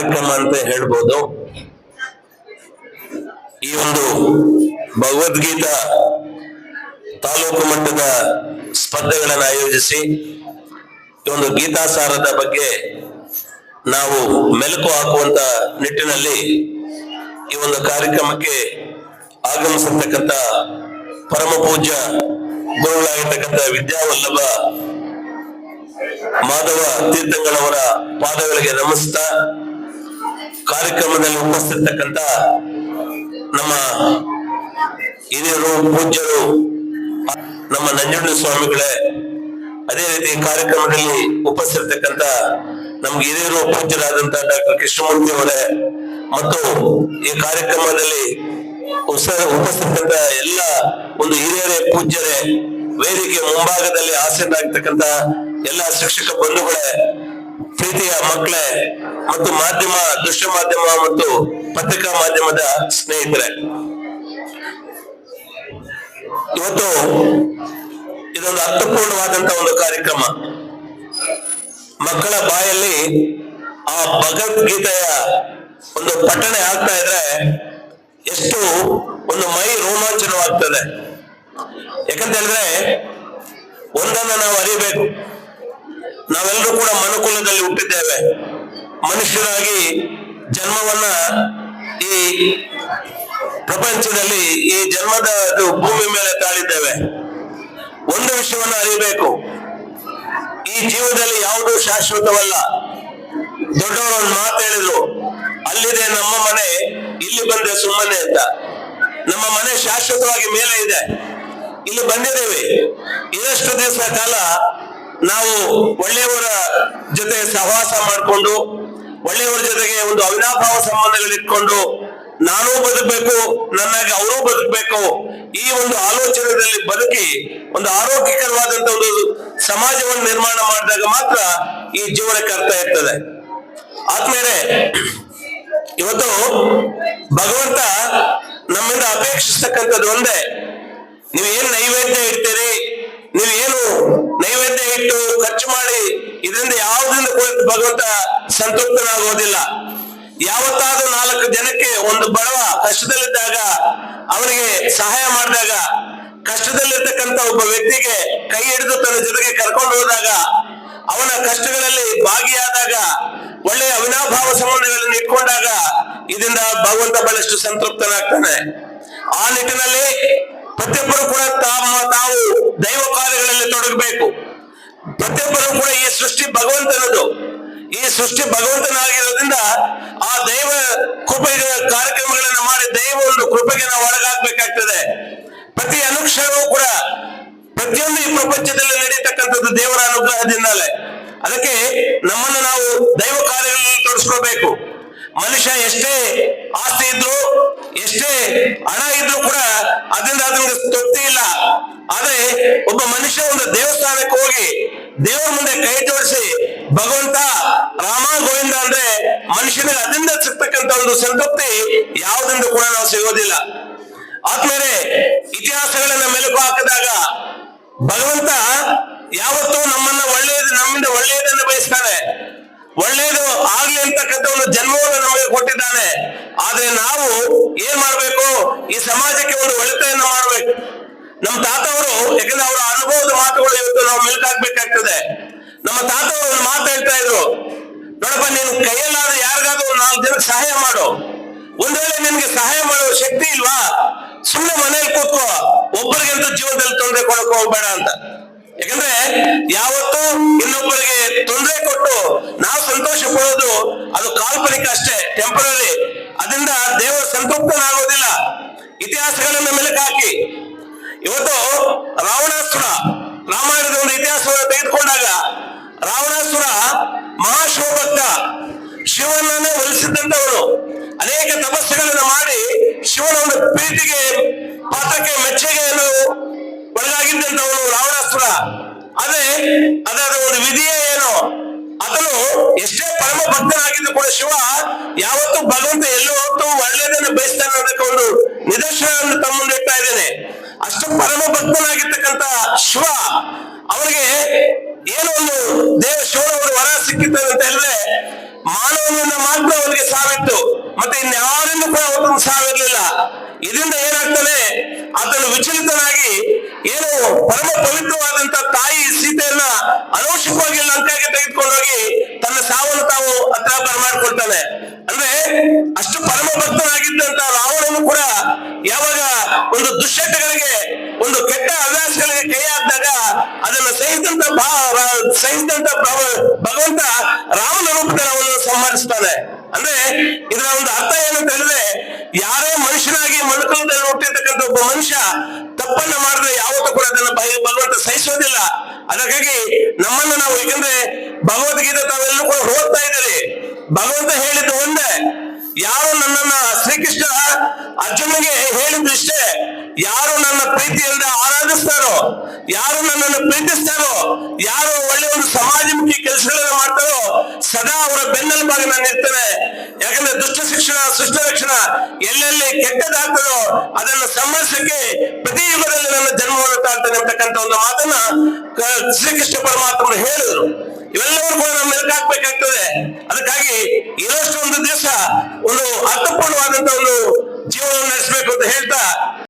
ಕಾರ್ಯಕ್ರಮ ಅಂತ ಹೇಳ್ಬೋದು. ಈ ಒಂದು ಭಗವದ್ಗೀತಾ ತಾಲೂಕು ಮಟ್ಟದ ಸ್ಪರ್ಧೆಗಳನ್ನು ಆಯೋಜಿಸಿ, ಈ ಒಂದು ಗೀತಾಸಾರದ ಬಗ್ಗೆ ನಾವು ಮೆಲುಕು ಹಾಕುವಂತ ನಿಟ್ಟಿನಲ್ಲಿ ಈ ಒಂದು ಕಾರ್ಯಕ್ರಮಕ್ಕೆ ಆಗಮಿಸಿರ್ತಕ್ಕಂಥ ಪರಮ ಪೂಜ್ಯ ಗುರುಗಳಾಗಿರ್ತಕ್ಕಂಥ ವಿದ್ಯಾವಲ್ಲಭ ಮಾಧವ ತೀರ್ಥಂಗಳವರ ಪಾದಗಳಿಗೆ ನಮಿಸ್ತಾ. ಕಾರ್ಯಕ್ರಮದಲ್ಲಿ ಉಪಸ್ಥಿತಕ್ಕಂಥ ನಮ್ಮ ಹಿರಿಯರು, ಪೂಜ್ಯರು, ನಮ್ಮ ನಂಜುಂಡ ಸ್ವಾಮಿಗಳೇ, ಅದೇ ರೀತಿ ಕಾರ್ಯಕ್ರಮದಲ್ಲಿ ಉಪಸ್ಥಿತಕ್ಕಂಥ ನಮ್ಗೆ ಹಿರಿಯರು, ಪೂಜ್ಯರಾದಂತ ಡಾಕ್ಟರ್ ಕೃಷ್ಣಮೂರ್ತಿ ಅವರೇ, ಮತ್ತು ಈ ಕಾರ್ಯಕ್ರಮದಲ್ಲಿ ಉಪಸ್ಥಿತಕ್ಕಂಥ ಎಲ್ಲ ಒಂದು ಹಿರಿಯರೇ, ಪೂಜ್ಯರೇ, ವೇದಿಕೆ ಮುಂಭಾಗದಲ್ಲಿ ಆಸೀನರಾಗ್ತಕ್ಕಂಥ ಎಲ್ಲ ಶಿಕ್ಷಕ ಬಂಧುಗಳೇ ಮಕ್ಕಳೇ ಮತ್ತು ಮಾಧ್ಯಮ, ದೃಶ್ಯ ಮಾಧ್ಯಮ ಮತ್ತು ಪತ್ರಿಕಾ ಮಾಧ್ಯಮದ ಸ್ನೇಹಿತರೆ. ಇವತ್ತು ಇದೊಂದು ಅರ್ಥಪೂರ್ಣವಾದಂತ ಒಂದು ಕಾರ್ಯಕ್ರಮ. ಮಕ್ಕಳ ಬಾಯಲ್ಲಿ ಆ ಭಗವದ್ಗೀತೆಯ ಒಂದು ಪಠಣೆ ಆಗ್ತಾ ಇದ್ರೆ ಎಷ್ಟು ಒಂದು ಮೈ ರೋಮಾಂಚನವಾಗ್ತದೆ. ಯಾಕಂತ ಹೇಳಿದ್ರೆ ಒಂದನ್ನ ನಾವು ಅರಿಬೇಕು. ನಾವೆಲ್ಲರೂ ಕೂಡ ಮನುಕುಲದಲ್ಲಿ ಹುಟ್ಟಿದ್ದೇವೆ. ಮನುಷ್ಯರಾಗಿ ಜನ್ಮವನ್ನ ಈ ಪ್ರಪಂಚದಲ್ಲಿ ಈ ಜನ್ಮದ ಭೂಮಿ ಮೇಲೆ ತಾಳಿದ್ದೇವೆ. ಒಂದು ವಿಷಯವನ್ನು ಅರಿಬೇಕು. ಈ ಜೀವದಲ್ಲಿ ಯಾವುದು ಶಾಶ್ವತವಲ್ಲ. ದೊಡ್ಡವರು ಒಂದು ಮಾತು ಹೇಳಿದ್ರು. ಅಲ್ಲಿದೆ ನಮ್ಮ ಮನೆ, ಇಲ್ಲಿ ಬಂದೆ ಸುಮ್ಮನೆ ಅಂತ. ನಮ್ಮ ಮನೆ ಶಾಶ್ವತವಾಗಿ ಮೇಲೆ ಇದೆ. ಇಲ್ಲಿ ಬಂದಿದ್ದೇವೆ. ಇನ್ನಷ್ಟು ದಿವಸ ಕಾಲ ನಾವು ಒಳ್ಳೆಯವರ ಜೊತೆ ಸಹವಾಸ ಮಾಡಿಕೊಂಡು, ಒಳ್ಳೆಯವರ ಜೊತೆಗೆ ಒಂದು ಅವಿನಾಭಾವ ಸಂಬಂಧಗಳಿಟ್ಕೊಂಡು ನಾನೂ ಬದುಕಬೇಕು, ನನ್ನಾಗಿ ಅವರೂ ಬದುಕಬೇಕು ಈ ಒಂದು ಆಲೋಚನೆಯಲ್ಲಿ ಬದುಕಿ ಒಂದು ಆರೋಗ್ಯಕರವಾದಂತ ಒಂದು ಸಮಾಜವನ್ನು ನಿರ್ಮಾಣ ಮಾಡಿದಾಗ ಮಾತ್ರ ಈ ಜೀವನಕ್ಕೆ ಅರ್ಥ ಇರ್ತದೆ. ಆದ್ಮೇಲೆ ಇವತ್ತು ಭಗವಂತ ನಮ್ಮಿಂದ ಅಪೇಕ್ಷಿಸ್ತಕ್ಕಂಥದ್ದು ಒಂದೇ ನೀವು ಏನು ನೈವೇದ್ಯ ಇಡ್ತೀರಿ ನೀವು ಏನು ನೈವೇದ್ಯ ಇಟ್ಟು ಖರ್ಚು ಮಾಡಿ ಇದರಿಂದ ಯಾವುದರಿಂದ ಭಗವಂತ ಸಂತೃಪ್ತನಾಗೋದಿಲ್ಲ ಯಾವತ್ತಾದ್ರೂ ನಾಲ್ಕು ಜನಕ್ಕೆ ಒಂದು ಬಡವ ಕಷ್ಟದಲ್ಲಿದ್ದಾಗ ಅವನಿಗೆ ಸಹಾಯ ಮಾಡಿದಾಗ ಕಷ್ಟದಲ್ಲಿರ್ತಕ್ಕಂತ ಒಬ್ಬ ವ್ಯಕ್ತಿಗೆ ಕೈ ಹಿಡಿದು ತನ್ನ ಜೊತೆಗೆ ಕರ್ಕೊಂಡು ಹೋದಾಗ, ಅವನ ಕಷ್ಟಗಳಲ್ಲಿ ಭಾಗಿಯಾದಾಗ, ಒಳ್ಳೆಯ ಅವಿನಾಭಾವ ಸಂಬಂಧಗಳನ್ನು ಇಟ್ಕೊಂಡಾಗ ಇದರಿಂದ ಭಗವಂತ ಬಹಳಷ್ಟು ಸಂತೃಪ್ತನಾಗ್ತಾನೆ. ಆ ನಿಟ್ಟಿನಲ್ಲಿ ಪ್ರತಿಯೊಬ್ಬರು ಕೂಡ ತಾವು ದೈವ ಕಾರ್ಯಗಳಲ್ಲಿ ತೊಡಗಬೇಕು. ಪ್ರತಿಯೊಬ್ಬರು ಕೂಡ ಈ ಸೃಷ್ಟಿ ಭಗವಂತನದು. ಈ ಸೃಷ್ಟಿ ಭಗವಂತನಾಗಿರೋದ್ರಿಂದ ಆ ದೈವ ಕೃಪೆಗಳ ಕಾರ್ಯಕ್ರಮಗಳನ್ನು ಮಾಡಿ ದೈವ ಒಂದು ಕೃಪೆಗೆ ನಾವು ಒಳಗಾಗಬೇಕಾಗ್ತದೆ. ಪ್ರತಿ ಅನುಕ್ಷಣವೂ ಕೂಡ ಪ್ರತಿಯೊಂದು ಈ ಪ್ರಪಂಚದಲ್ಲಿ ನಡೀತಕ್ಕಂಥದ್ದು ದೇವರ ಅನುಗ್ರಹದಿಂದಲೇ. ಅದಕ್ಕೆ ನಮ್ಮನ್ನು ನಾವು ದೈವ ಕಾರ್ಯಗಳಲ್ಲಿ ತೊಡಸ್ಕೋಬೇಕು. ಮನುಷ್ಯ ಎಷ್ಟೇ ಆಸ್ತಿ ಇದ್ರು, ಎಷ್ಟೇ ಹಣ ಇದ್ರು ಕೂಡ ಅದರಿಂದ ಅದಕ್ಕೆ ತೃಪ್ತಿ ಇಲ್ಲ. ಆದ್ರೆ ಒಬ್ಬ ಮನುಷ್ಯ ಒಂದು ದೇವಸ್ಥಾನಕ್ಕೆ ಹೋಗಿ ದೇವರ ಮುಂದೆ ಕೈ ಜೋಡಿಸಿ ಭಗವಂತ ರಾಮ ಗೋವಿಂದ ಅಂದ್ರೆ ಮನುಷ್ಯನಿಗೆ ಅದರಿಂದ ಸಿಗ್ತಕ್ಕಂತ ಒಂದು ಸಂತೃಪ್ತಿ ಯಾವುದರಿಂದ ಕೂಡ ನಾವು ಸಿಗೋದಿಲ್ಲ. ಆದ್ಮೇಲೆ ಇತಿಹಾಸಗಳನ್ನ ಮೆಲುಕು ಹಾಕಿದಾಗ ಭಗವಂತ ಯಾವತ್ತೂ ನಮ್ಮನ್ನ ಒಳ್ಳೆಯದು, ನಮ್ಮಿಂದ ಒಳ್ಳೆಯದನ್ನು ಬಯಸ್ತಾನೆ. ಒಳ್ಳೆಯದು ಆಗ್ಲಿ ಅಂತಕ್ಕಂಥ ಒಂದು ಜನ್ಮವನ್ನು ಆದ್ರೆ ನಾವು ಏನ್ ಮಾಡ್ಬೇಕು? ಈ ಸಮಾಜಕ್ಕೆ ಒಂದು ಒಳಿತೆಯನ್ನು ಮಾಡ್ಬೇಕು. ನಮ್ಮ ತಾತವರು, ಯಾಕಂದ್ರೆ ಅವರ ಅನುಭವದ ಮಾತುಗಳು ಇವತ್ತು ನಾವು ಮೆಲುಕಾಗ್ಬೇಕಾಗ್ತದೆ ನಮ್ಮ ತಾತವರು ಒಂದು ಮಾತು ಹೇಳ್ತಾ ಇದ್ರು. ನೋಡಪ್ಪ, ನೀನು ಕೈಯಲ್ಲಾದ್ರೆ ಯಾರಿಗಾದ್ರೂ ನಾಲ್ಕು ಜನಕ್ಕೆ ಸಹಾಯ ಮಾಡು. ಒಂದ್ ವೇಳೆ ನಿನ್ಗೆ ಸಹಾಯ ಮಾಡೋ ಶಕ್ತಿ ಇಲ್ವಾ? ಸುಮ್ಮನೆ ಮನೇಲಿ ಕೂತ್ಕೋ. ಒಬ್ಬರಿಗಂತೂ ಜೀವನದಲ್ಲಿ ತೊಂದರೆ ಕೊಡಕ್ ಹೋಗ್ಬೇಡ ಅಂತ. ಯಾಕಂದ್ರೆ ಯಾವತ್ತೂ ಇನ್ನೊಬ್ಬರಿಗೆ ತೊಂದರೆ ಕೊಟ್ಟು ನಾವು ಸಂತೋಷ ಪಡೋದು ಅದು ಕಾಲ್ಪನಿಕ ಅಷ್ಟೇ ಟೆಂಪರರಿ ಅದರಿಂದ ದೇವರು ಸಂತೃಪ್ತನಾಗೋದಿಲ್ಲ. ಇತಿಹಾಸಗಳನ್ನ ಮೆಲುಕಾಕಿ ಇವತ್ತು ರಾವಣಾಸುರ, ರಾಮಾಯಣದ ಒಂದು ಇತಿಹಾಸವನ್ನು ತೆಗೆದುಕೊಂಡಾಗ ರಾವಣಾಸುರ ಮಹಾಶಿವಭಕ್ತ ಶಿವನನ್ನೇ ಒಲಿಸಿದಂತವನು ಅನೇಕ ತಪಸ್ಸುಗಳನ್ನು ಮಾಡಿ ಶಿವನ ಒಂದು ಪ್ರೀತಿಗೆ ಯಾವತ್ತೂ ಭಗವಂತ ಎಲ್ಲೋ ಹೊತ್ತು ಒಳ್ಳೆಯದನ್ನ ಬಯಸ್ತಾನೆ ಅನ್ನೋದಕ್ಕೆ ಒಂದು ನಿದರ್ಶನವನ್ನು ತಮ್ಮ ಮುಂದೆ ಇದ್ದೇನೆ. ಅಷ್ಟು ಪರಮ ಭಕ್ತನಾಗಿರ್ತಕ್ಕಂತ ಶಿವ, ಅವರಿಗೆ ಏನೋ ಒಂದು ದೇವ ಶಿವನ ಒಂದು ವರ ಸಿಕ್ಕಿತ್ತು ಒಂದು ದುಶ್ಚಟಗಳಿಗೆ, ಒಂದು ಕೆಟ್ಟ ಹವ್ಯಾಸಗಳಿಗೆ ಕೈ ಹಾಕಿದಾಗ ಅದನ್ನ ಸಹಿಸಿದಂತ ಸಹಿಸಿದಂತ ಭಗವಂತ ರಾಮನ ರೂಪದಲ್ಲಿ ಸಂಹರಿಸ್ತಾನೆ. ಅಂದ್ರೆ ಇದರ ಒಂದು ಅರ್ಥ ಏನು ಅಂತ ಹೇಳಿದ್ರೆ, ಯಾರೇ ಮನುಷ್ಯನಾಗಿ ಮನುಕುಲದಲ್ಲಿ ಹುಟ್ಟಿರ್ತಕ್ಕಂಥ ಒಬ್ಬ ಮನುಷ್ಯ ತಪ್ಪನ್ನ ಮಾಡಿದ್ರೆ ಯಾವತ್ತೂ ಕೂಡ ಅದನ್ನ ಭಗವಂತ ಸಹಿಸೋದಿಲ್ಲ. ಅದಕ್ಕಾಗಿ ನಮ್ಮನ್ನ ನಾವು ಯಾಕಂದ್ರೆ ಭಗವದ್ಗೀತೆ ತಾವೆಲ್ಲರೂ ಕೂಡ ಓದ್ತಾ ಇದ್ದೀರಿ. ಭಗವಂತ ಯಾರು ನನ್ನನ್ನ ಶ್ರೀಕೃಷ್ಣ ಅರ್ಜುನಿಗೆ ಹೇಳಿದ್ರಿಷ್ಟೇ ಯಾರು ನನ್ನ ಪ್ರೀತಿಯಿಂದ ಆರಾಧಿಸ್ತಾರೋ, ಯಾರು ನನ್ನನ್ನು ಪ್ರೀತಿಸ್ತಾರೋ, ಯಾರು ಒಳ್ಳೆ ಒಂದು ಸಮಾಜಮುಖಿ ಕೆಲಸಗಳನ್ನ ಮಾಡ್ತಾರೋ, ಸದಾ ಅವರ ಬೆನ್ನೆಲುಬಾಗಿ ನಾನು ಇರ್ತೇನೆ ಯಾಕಂದ್ರೆ ದುಷ್ಟ ಶಿಕ್ಷಣ ಸುಷ್ಟ ರಕ್ಷಣ ಎಲ್ಲೆಲ್ಲಿ ಕೆಟ್ಟದಾಗ್ತದೋ ಅದನ್ನು ಸಂಹರಿಸಕ್ಕೆ ಪ್ರತಿ ಯುಗದಲ್ಲಿ ನನ್ನ ಜನ್ಮವನ್ನು ಅಂತಾನೆ ಒಂದು ಮಾತನ್ನ ಶ್ರೀಕೃಷ್ಣ ಪರಮಾತ್ಮರು ಹೇಳಿದ್ರು. ಇವೆಲ್ಲರೂ ಕೂಡ ನಮ್ಮ ಹಾಕ್ಬೇಕಾಗ್ತದೆ. ಅದಕ್ಕಾಗಿ ಇರೋಷ್ಟು ಒಂದು ದೇಶ ಒಂದು ಅರ್ಥಪೂರ್ಣವಾದಂತ ಒಂದು ಜೀವನವನ್ನು ನಡೆಸಬೇಕು ಅಂತ ಹೇಳ್ತಾ